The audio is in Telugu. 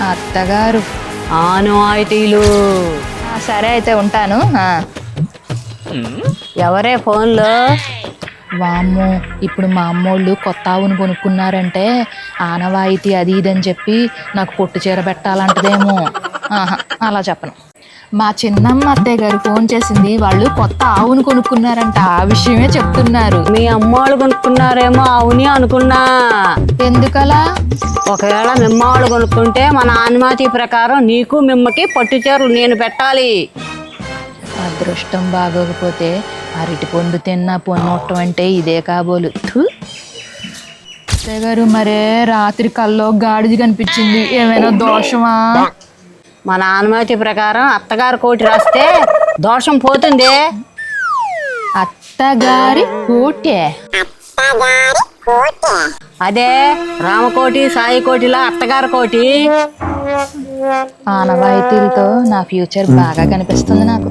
అత్తగారు. ఆనువాయితీలు సరే అయితే ఉంటాను. ఆ. ఎవరే ఫోన్లో? వామ్మో ఇప్పుడు మా అమ్మోళ్ళు కొత్త ఆవును కొనుక్కున్నారంటే ఆనవాయితీ అది ఇది అని చెప్పి నాకు పొట్టు చీర పెట్టాలంటదేమో. ఆహా అలా చెప్పను. మా చిన్నమ్మ అత్తయ్య గారు ఫోన్ చేసింది వాళ్ళు కొత్త ఆవును కొనుక్కున్నారంట. ఆ విషయమే చెప్తున్నారు. మీ అమ్మోళ్ళు కొనుక్కున్నారేమో అవుని అనుకున్నా. ఎందుకలా? ఒకవేళ మిమ్మవాళ్ళు కొనుక్కుంటే మన అనుమతి ప్రకారం నీకు మిమ్మకి పట్టు చీరలు నేను పెట్టాలి. అదృష్టం బాగోకపోతే అరటి పండు తిన్నా పొన్నొట్టం అంటే ఇదే కాబోలు. అత్తయ్య గారు మరే రాత్రి కల్లో గాడిది కనిపించింది. ఏమైనా దోషమా? మన అనుమతి ప్రకారం అత్తగారు కోటి రాస్తే దోషం పోతుంది. అత్తగారి కోటే. అదే రామకోటి సాయి కోటిలా అత్తగారు కోటి. ఆనవాయితీలతో నా ఫ్యూచర్ బాగా కనిపిస్తుంది నాకు.